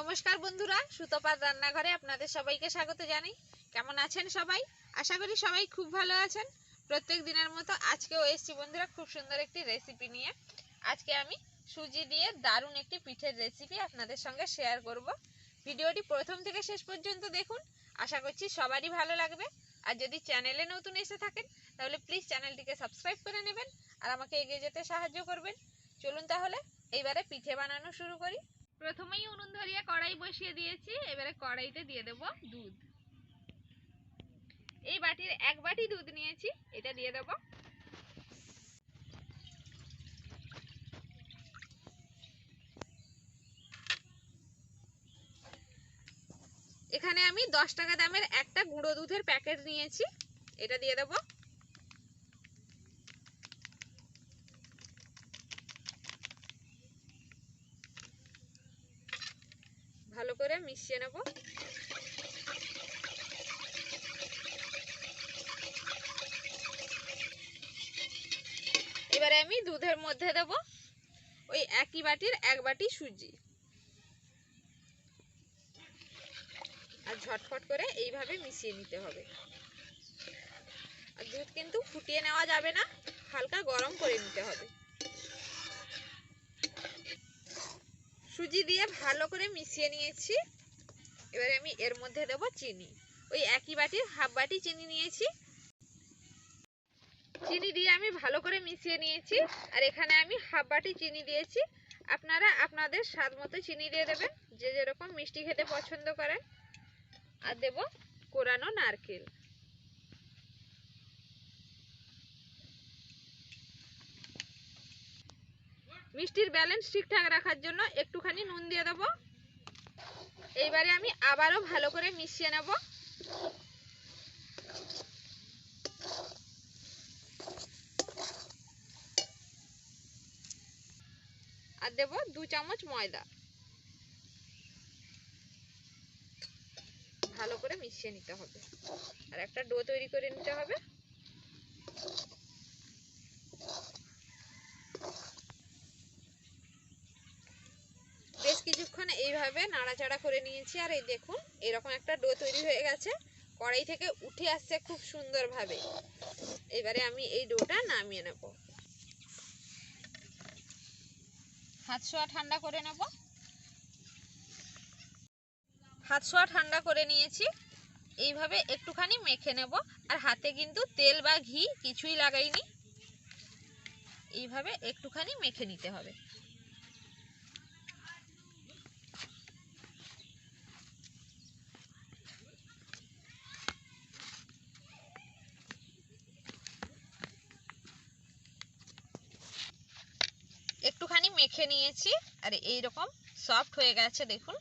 নমস্কার বন্ধুরা সুতপার রান্নাঘরে আপনাদের সবাইকে স্বাগত জানাই। কেমন আছেন সবাই? আশা করি সবাই খুব ভালো আছেন। প্রত্যেক দিনের মতো আজকেও এসছি বন্ধুরা খুব সুন্দর একটি রেসিপি নিয়ে। আজকে আমি সুজি দিয়ে দারুণ একটি পিঠের রেসিপি আপনাদের সঙ্গে শেয়ার করব। ভিডিওটি প্রথম থেকে শেষ পর্যন্ত দেখুন। আশা করছি সবারই ভালো লাগবে। আর যদি চ্যানেলে নতুন এসে থাকেন, তাহলে প্লিজ চ্যানেলটিকে সাবস্ক্রাইব করে নেবেন। আর আমাকে এগিয়ে যেতে সাহায্য করবেন। চলুন তাহলে, এইবারে পিঠে বানানো শুরু করি। প্রথমেই উনুন ধরিয়ে কড়াই বসিয়ে দিয়েছি, এবারে কড়াইতে দিয়ে দেব দুধ। এই বাটির এক বাটি দুধ নিয়েছি, এটা দিয়ে দেব। এখানে আমি দশ টাকা দামের একটা গুঁড়ো দুধের প্যাকেট নিয়েছি, এটা দিয়ে দেব ভালো করে মিশিয়ে নেব। এবারে আমি দুধের মধ্যে দেব ওই একই বাটির এক বাটি সুজি। আর ঝটফট করে এইভাবে মিশিয়ে নিতে হবে। আর দুধ কিন্তু ফুটিয়ে নেওয়া যাবে না, হালকা গরম করে নিতে হবে। সুজি দিয়ে ভালো করে মিশিয়ে নিয়েছি। এবারে আমি এর মধ্যে দেব চিনি। ওই একই বাটির হাফ বাটি চিনি নিয়েছি। চিনি দিয়ে আমি ভালো করে মিশিয়ে নিয়েছি। আর এখানে আমি হাফ বাটি চিনি দিয়েছি। আপনারা আপনাদের স্বাদ মতো চিনি দিয়ে দেবেন। যে যেরকম মিষ্টি খেতে পছন্দ করেন। আর দেব কোরানো নারকেল। মিষ্টির ব্যালেন্স ঠিকঠাক রাখার জন্য একটুখানি নুন দিয়ে দেবো। এইবারে আমি আবারও ভালো করে মিশিয়ে নেব। আর দেব দু চামচ ময়দা। ভালো করে মিশিয়ে নিতে হবে। আর একটা ডো তৈরি করে নিতে হবে। এইভাবে নাড়াচাড়া করে নিয়েছি। আর এই দেখুন, এরকম একটা ডো তৈরি হয়ে গেছে। কড়াই থেকে উঠে আসছে খুব সুন্দরভাবে। এবারে আমি এই ডোটা নামিয়ে নেব। হাত শোয়া ঠান্ডা করে নেব। হাত শোয়া ঠান্ডা করে নিয়েছি। এইভাবে একটুখানি মেখে নেব। আর হাতে কিন্তু তেল বা ঘি কিছুই লাগাইনি। এইভাবে একটুখানি মেখে নিতে হবে একটুখানি মেখে নিয়েছি। আর এই রকম সফট হয়ে গেছে, দেখুন।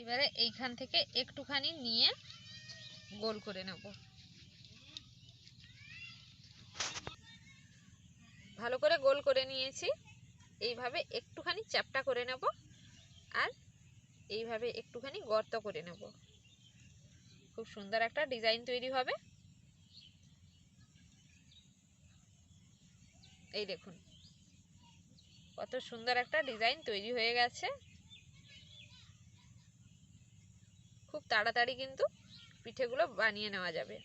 এবারে এইখান থেকে একটুখানি নিয়ে গোল করে নেব। ভালো করে গোল করে নিয়েছি। এইভাবে একটুখানি চ্যাপটা করে নেব আর এইভাবে একটুখানি গর্ত করে নেব। খুব সুন্দর একটা ডিজাইন তৈরি হবে। এই দেখুন। কত সুন্দর একটা ডিজাইন তৈরি হয়ে গেছে। খুব তাড়াতাড়ি কিন্তু পিঠেগুলো বানিয়ে নেওয়া যাবে।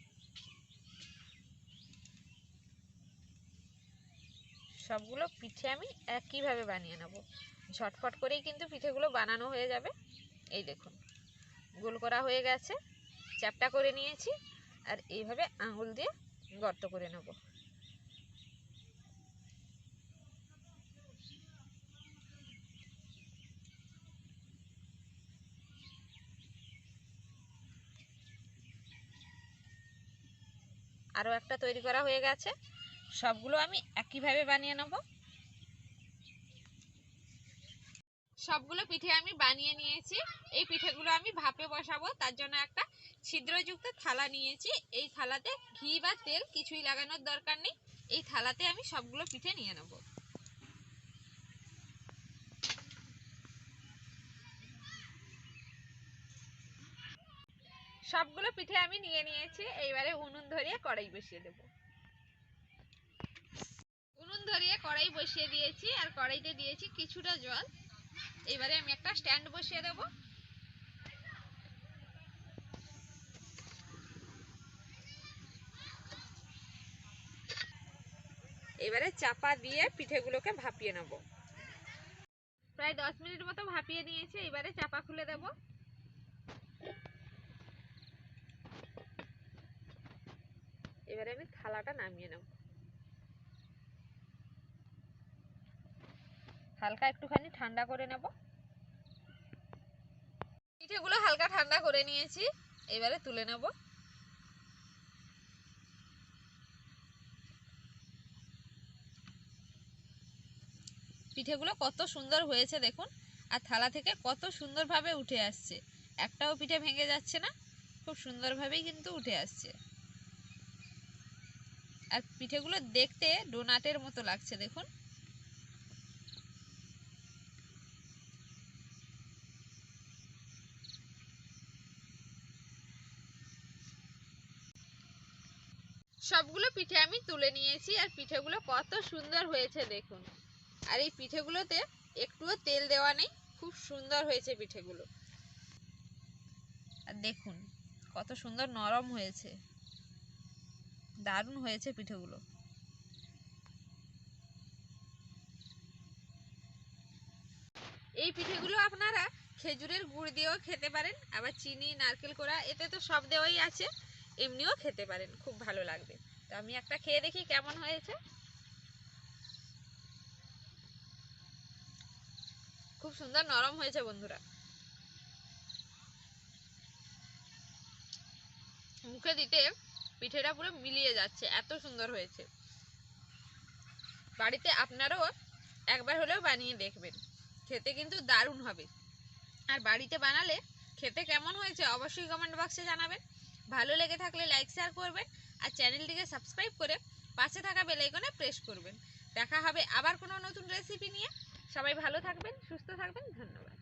সবগুলো পিঠে আমি একইভাবে বানিয়ে নেব। ঝটফট করেই কিন্তু পিঠেগুলো বানানো হয়ে যাবে। এই দেখুন, গোল করা হয়ে গেছে। চ্যাপটা করে নিয়েছি। আর এইভাবে আঙুল দিয়ে গর্ত করে নেব। আরও একটা তৈরি করা হয়ে গেছে। সবগুলো আমি একইভাবে বানিয়ে নেব। সবগুলো পিঠে আমি বানিয়ে নিয়েছি। এই পিঠেগুলো আমি ভাপে বসাবো, তার জন্য একটা ছিদ্রযুক্ত থালা নিয়েছি। এই থালাতে ঘি বা তেল কিছুই লাগানোর দরকার নেই। এই থালাতে আমি সবগুলো পিঠে নিয়ে নেব। সবগুলো পিঠে আমি নিয়ে নিয়েছি, এইবারে উনুন ধরিয়ে কড়াই বসিয়ে দেব। উনুন ধরিয়ে কড়াই বসিয়ে দিয়েছি আর কড়াইতে দিয়েছি কিছুটা জল। এবারে আমি একটা স্ট্যান্ড বসিয়ে দেব। এবারে চাপা দিয়ে পিঠেগুলোকে ভাপিয়ে নেব। প্রায় দশ মিনিট মতো ভাপিয়ে নিয়েছি এবারে চাপা খুলে দেব। এবারে আমি থালাটা নামিয়ে নেব। হালকা একটুখানি ঠান্ডা করে নেব। পিঠেগুলো হালকা ঠান্ডা করে নিয়েছি, এবারে তুলে নেব। পিঠেগুলো কত সুন্দর হয়েছে দেখুন, আর থালা থেকে কত সুন্দরভাবে উঠে আসছে। একটাও পিঠে ভেঙে যাচ্ছে না, খুব সুন্দরভাবেই কিন্তু উঠে আসছে। পিঠেগুলো দেখতে ডোনাটের মতো লাগছে, দেখুন। সবগুলো পিঠে আমি তুলে নিয়েছি, আর পিঠেগুলো কত সুন্দর হয়েছে, দেখুন। আর এই পিঠেগুলোতে একটুও তেল দেওয়া নেই, খুব সুন্দর হয়েছে পিঠেগুলো। আর দেখুন, কত সুন্দর নরম হয়েছে। দারুণ হয়েছে পিঠেগুলো। এই পিঠেগুলো আপনারা খেজুরের গুড় দিয়েও খেতে পারেন, আবার চিনি, নারকেল কোড়া, এতে তো সব দেওয়াই আছে, এমনিও খেতে পারেন, খুব ভালো লাগবে। তো আমি একটা খেয়ে দেখি কেমন হয়েছে। খুব সুন্দর নরম হয়েছে বন্ধুরা। মুখে দিতে পিঠেটা পুরো মিলিয়ে যাচ্ছে, এত সুন্দর হয়েছে। বাড়িতে আপনারাও একবার হলেও বানিয়ে দেখবেন, খেতে কিন্তু দারুণ হবে। আর বাড়িতে বানালে খেতে কেমন হয়েছে অবশ্যই কমেন্ট বক্সে জানাবেন। ভালো লেগে থাকলে লাইক শেয়ার করবেন আর চ্যানেলটিকে সাবস্ক্রাইব করে পাশে থাকা বেল আইকনে প্রেস করবেন। দেখা হবে আবার কোনো নতুন রেসিপি নিয়ে। সবাই ভালো থাকবেন, সুস্থ থাকবেন, ধন্যবাদ।